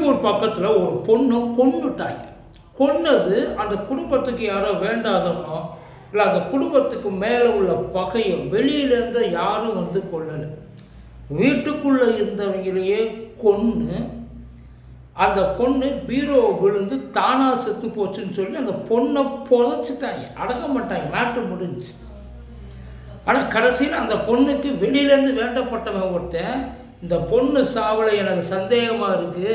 திருப்பூர் பக்கத்தில் ஒரு பொண்ணை கொன்னுட்டாங்க. கொன்னது அந்த குடும்பத்துக்கு யாரோ வேண்டாதனோ இல்லை அந்த குடும்பத்துக்கு மேலே உள்ள பகையை வெளியிலேருந்து யாரும் வந்து கொள்ளலை வீட்டுக்குள்ளே இருந்தவங்களையே கொன்று அந்த பொண்ணு பீரோ விழுந்து தானாக செத்து போச்சுன்னு சொல்லி அந்த பொண்ணை புதைச்சிட்டாங்க. அடக்க மாட்டாங்க நாட்டு முடிஞ்சுச்சு. ஆனால் கடைசியில் அந்த பொண்ணுக்கு வெளியிலேருந்து வேண்டப்பட்டவன் ஒருத்தன் இந்த பொண்ணு சாவலை எனக்கு சந்தேகமாக இருக்குது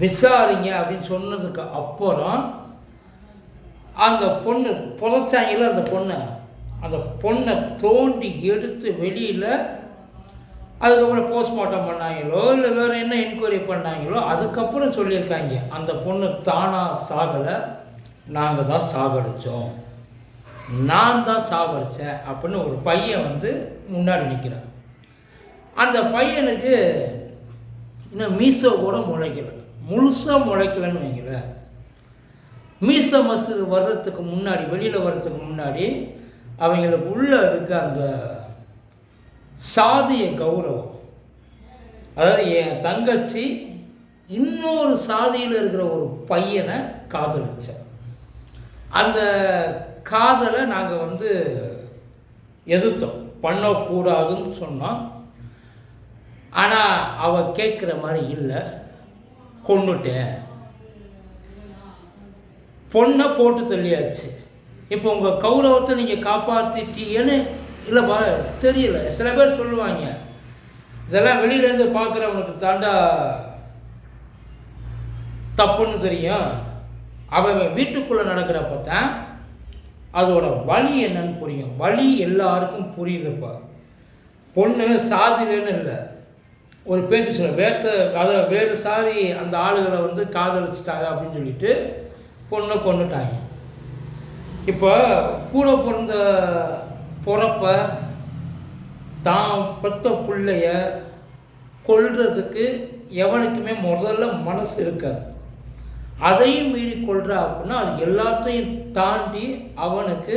விசாரிங்க அப்படின்னு சொன்னதுக்கு அப்புறம் அந்த பொண்ணு புதைச்சாங்கல்ல அந்த பொண்ணை அந்த பொண்ணை தோண்டி எடுத்து வெளியில் அதுக்கப்புறம் போஸ்ட்மார்ட்டம் பண்ணாங்களோ இல்லை வேறு என்ன என்கொயரி பண்ணாங்களோ அதுக்கப்புறம் சொல்லியிருக்காங்க. அந்த பொண்ணு தானாக சாகலை. நாங்கள் தான் சாகடித்தோம் நான் தான் சாகடித்தேன் அப்படின்னு ஒரு பையன் வந்து முன்னாடி நிற்கிறான் அந்த பையனுக்கு இன்னும் மீசோ கூட முளைக்கல. முழுசாக முளைக்கலன்னு வைங்களேன் மீச மசு வர்றதுக்கு முன்னாடி வெளியில் வர்றதுக்கு முன்னாடி அவங்களுக்கு உள்ளே இருக்க அந்த சாதிய கௌரவம். அதாவது என் தங்கச்சி இன்னொரு சாதியில் இருக்கிற ஒரு பையனை காதலிச்சேன் அந்த காதலை நாங்கள் வந்து எதிர்த்தோம். பண்ணக்கூடாதுன்னு சொன்னோம். ஆனால் அவள் கேட்குற மாதிரி இல்லை. கொண்டுட்டேன். பொண்ணை போட்டு தள்ளியாச்சு. இப்போ உங்கள் கௌரவத்தை நீங்கள் காப்பாற்றிட்டீங்கன்னு இல்லைப்பா தெரியல. சில பேர் சொல்லுவாங்க இதெல்லாம் வெளியிலேருந்து பார்க்குறவனுக்கு தாண்டா தப்புன்னு தெரியும். அவன் வீட்டுக்குள்ளே நடக்கிறப்ப தான் அதோட வழி என்னன்னு புரியும். வழி எல்லாருக்கும் புரியுதுப்பா. பொண்ணு சாதிலன்னு இல்லை. ஒரு பேச்சு சொல்ல வேற்ற அதை வேறு சாரி அந்த ஆளுகளை வந்து காதலிச்சிட்டாங்க அப்படின்னு சொல்லிட்டு பொண்ணை கொண்டுட்டாங்க இப்போ கூட பிறந்த பிறப்ப தான் பெத்த பிள்ளைய கொள்றதுக்கு எவனுக்குமே முதல்ல மனசு இருக்காது. அதையும் மீறி கொள்றா அப்படின்னா அது எல்லாத்தையும் தாண்டி அவனுக்கு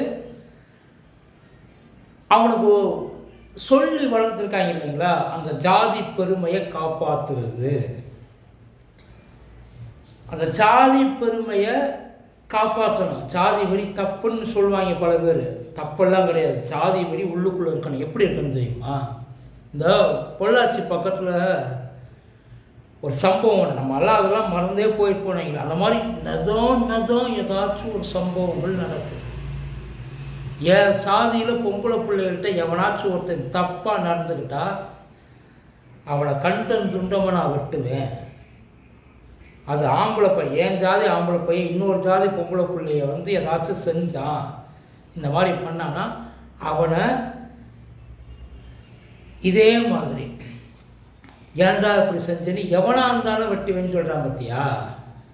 அவனுக்கு சொல்லி வளர்த்துருக்காங்க இல்லைங்களா? அந்த ஜாதி பெருமையை காப்பாற்றுறது அந்த ஜாதி பெருமையை காப்பாற்றணும் ஜாதி வரி தப்புன்னு சொல்லுவாங்க பல பேர். தப்பெல்லாம் கிடையாது. ஜாதி வரி உள்ளுக்குள்ளே இருக்கணும். எப்படி இருக்கணும் தெரியுமா? இந்த பொள்ளாச்சி பக்கத்தில் ஒரு சம்பவம் ஒன்று நம்ம எல்லாம் அதெல்லாம் மறந்தே போயிட்டு போனீங்களா. அந்த மாதிரி நதம் நதம் ஏதாச்சும் ஒரு சம்பவங்கள் நடக்கும் என் சாதியில் பொம்பளை பிள்ளைகள்கிட்ட எவனாச்சும் ஒருத்தன் தப்பாக நடந்துக்கிட்டா அவளை கண்டன் துண்டமாக நான் வெட்டுவேன். அது ஆம்பளை பையன் என் ஜாதி ஆம்பளை பையன் இன்னொரு ஜாதி பொம்பளை பிள்ளைய வந்து ஏதாச்சும் செஞ்சான் இந்த மாதிரி பண்ணான்னா அவனை இதே மாதிரி ஏன்டா இப்படி செஞ்சேன்னு எவனாக இருந்தாலும் வெட்டுவேன்னு சொல்கிறான் பார்த்தியா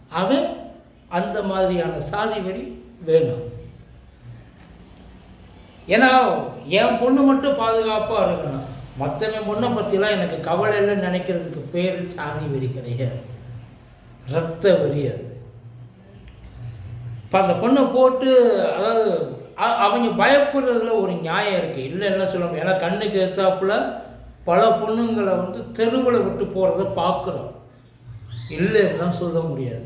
அவன் அந்த மாதிரியான சாதி வரி வேணும். ஏன்னா என் பொண்ணு மட்டும் பாதுகாப்பாக இருக்கணும். மற்றவன் பொண்ணை பற்றிலாம் எனக்கு கவலை இல்லைன்னு நினைக்கிறதுக்கு பேர் சாணி வெறி கிடையாது. ரத்த வெறி அது. இப்போ அந்த பொண்ணை போட்டு அதாவது அவங்க பயப்படுறதுல ஒரு நியாயம் இருக்குது இல்லை என்ன சொல்ல முடியும் ஏன்னா கண்ணுக்கு எத்தாப்புல பல பொண்ணுங்களை வந்து தெருவில் விட்டு போகிறத பார்க்குறோம் இல்லைன்னு தான் சொல்ல முடியாது.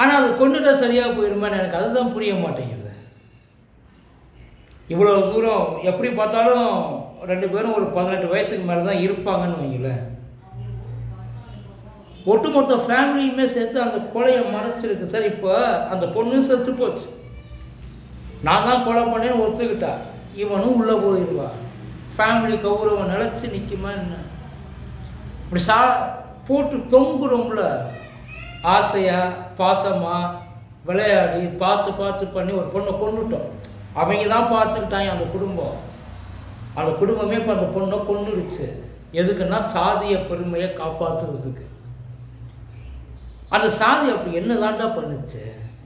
ஆனால் அது கொண்டுட்டா சரியாக போயிடுமான்னு எனக்கு அதுதான் புரிய மாட்டேங்குது. இவ்வளோ தூரம் எப்படி பார்த்தாலும் ரெண்டு பேரும் ஒரு பதினெட்டு வயசுக்கு மேலே தான் இருப்பாங்கன்னு வைங்களேன். ஒட்டுமொத்த ஃபேமிலியுமே சேர்த்து அந்த கொலையை மறைச்சிருக்கு. சார் இப்போ அந்த பொண்ணு செத்து போச்சு. நான் தான் கொலை பண்ணேன்னு ஒத்துக்கிட்டா. இவனும் உள்ளே போயிடுவா ஃபேமிலி கௌரவம் நிலச்சி நிற்குமா என்ன? இப்படி சா போட்டு தொங்குறோம்ல. ஆசையாக பாசமாக விளையாடி பார்த்து பார்த்து பண்ணி ஒரு பொண்ணை கொண்டுட்டோம் அவங்க தான் பார்த்துக்கிட்டாங்க அந்த குடும்பம். அந்த குடும்பமே இப்போ அந்த பொண்ணை கொண்டுடுச்சு எதுக்குன்னா சாதிய பெருமையை காப்பாற்றுறதுக்கு அந்த சாதி அப்படி என்னதான்டா பண்ணுச்சு?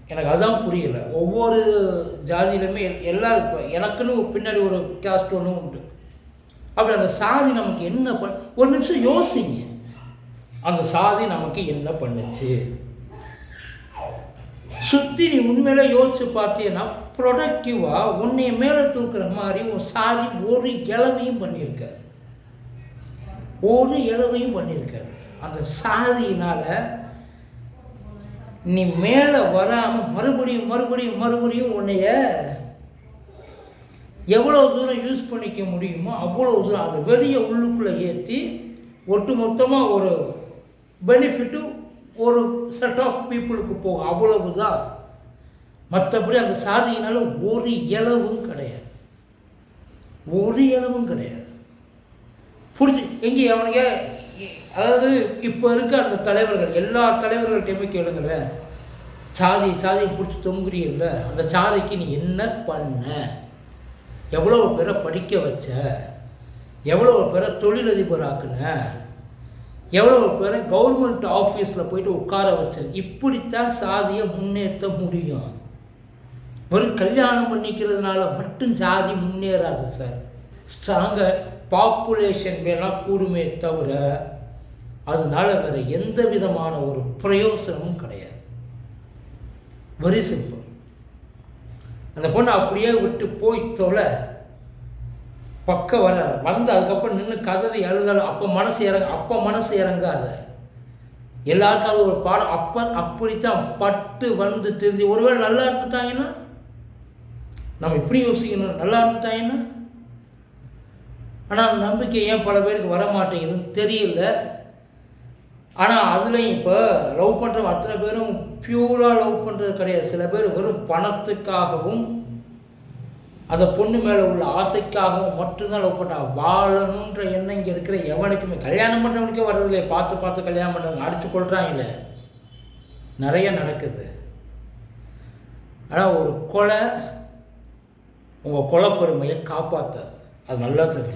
எனக்கு அதான் புரியல. ஒவ்வொரு ஜாதியிலுமே எல்லாருக்கும் எனக்குன்னு ஒரு பின்னாடி ஒரு கேஸ்ட் ஒன்று உண்டு. அப்படி அந்த சாதி நமக்கு என்ன பண் ஒரு நிமிஷம் யோசிங்க. அந்த சாதி நமக்கு என்ன பண்ணுச்சு? சுற்றி நீ உண்மையில யோசிச்சு பார்த்தீங்கன்னா ப்ரொடக்டிவாக உன்னைய மேலே தூக்குற மாதிரி உன் சாதி ஒரு இளவையும் பண்ணியிருக்க ஒரு இளவையும் பண்ணியிருக்காரு. அந்த சாதியினால் நீ மேலே வராமல் மறுபடியும் மறுபடியும் மறுபடியும் உன்னைய எவ்வளோ தூரம் யூஸ் பண்ணிக்க முடியுமோ அவ்வளோ தூரம் அதை வெளியே உள்ளுக்குள்ளே ஏற்றி ஒட்டு மொத்தமாக ஒரு பெனிஃபிட்டு ஒரு செட் ஆஃப் பீப்புளுக்கு போகும் அவ்வளவு தான் மற்றபடி அந்த சாதியினால் ஒரு இளவும் கிடையாது. ஒரு இளவும் கிடையாது. புரிஞ்சு? எங்கே அவனுங்க? அதாவது இப்போ இருக்க அந்த தலைவர்கள் எல்லா தலைவர்கள்ட்டையுமே கேளுங்களேன். சாதி சாதியை பிடிச்சி தொங்குறீங்கல்ல அந்த சாதிக்கு நீ என்ன பண்ண? எவ்வளோ பேரை படிக்க வச்ச? எவ்வளோ பேரை தொழிலதிபர் ஆக்குன எவ்வளோ பேரை கவர்மெண்ட் ஆஃபீஸில் போயிட்டு உட்கார வச்ச இப்படித்தான் சாதியை முன்னேற்ற முடியும். வெறும் கல்யாணம் பண்ணிக்கிறதுனால மட்டும் சாதி முன்னேறாது சார் ஸ்ட்ராங்காக பாப்புலேஷன் வேணால் கூடுமே தவிர அதனால வேறு எந்த விதமான ஒரு பிரயோசனமும் கிடையாது. வெரி சிம்பிள் அந்த பொண்ணு அப்படியே விட்டு போய் தொலை பக்கம் வர வந்து அதுக்கப்புறம் நின்று கதறி அழுதாலும் அப்போ மனசு இறங்க அப்போ மனசு இறங்காத. எல்லாருக்கும் அது ஒரு பாடம். அப்போ அப்படித்தான் பட்டு வந்து திருந்தி. ஒருவேளை நல்லா இருந்துட்டாங்கன்னா நம்ம இப்படி யோசிக்கணும். நல்லா இருந்துட்டாங்கன்னா ஆனால் அந்த நம்பிக்கை ஏன் பல பேருக்கு வர மாட்டேங்குதுன்னு தெரியல. ஆனால் அதுலேயும் இப்போ லவ் பண்ணுறவங்க அத்தனை பேரும் பியூராக லவ் பண்ணுறது கிடையாது. சில பேர் வெறும் பணத்துக்காகவும் அந்த பொண்ணு மேலே உள்ள ஆசைக்காகவும் மட்டும்தான் லவ் வாழணுன்ற எண்ணம் இங்கே இருக்கிற எவனுக்குமே. கல்யாணம் பண்ணுறவனுக்கே வர்றதில்லையே பார்த்து பார்த்து கல்யாணம் பண்ணுறவங்க அடித்து கொள்கிறாங்களே நிறைய நடக்குது. ஆனால் ஒரு கொலை உங்கள் கொலை பெருமையை காப்பாற்ற அது நல்லா தெரிஞ்சு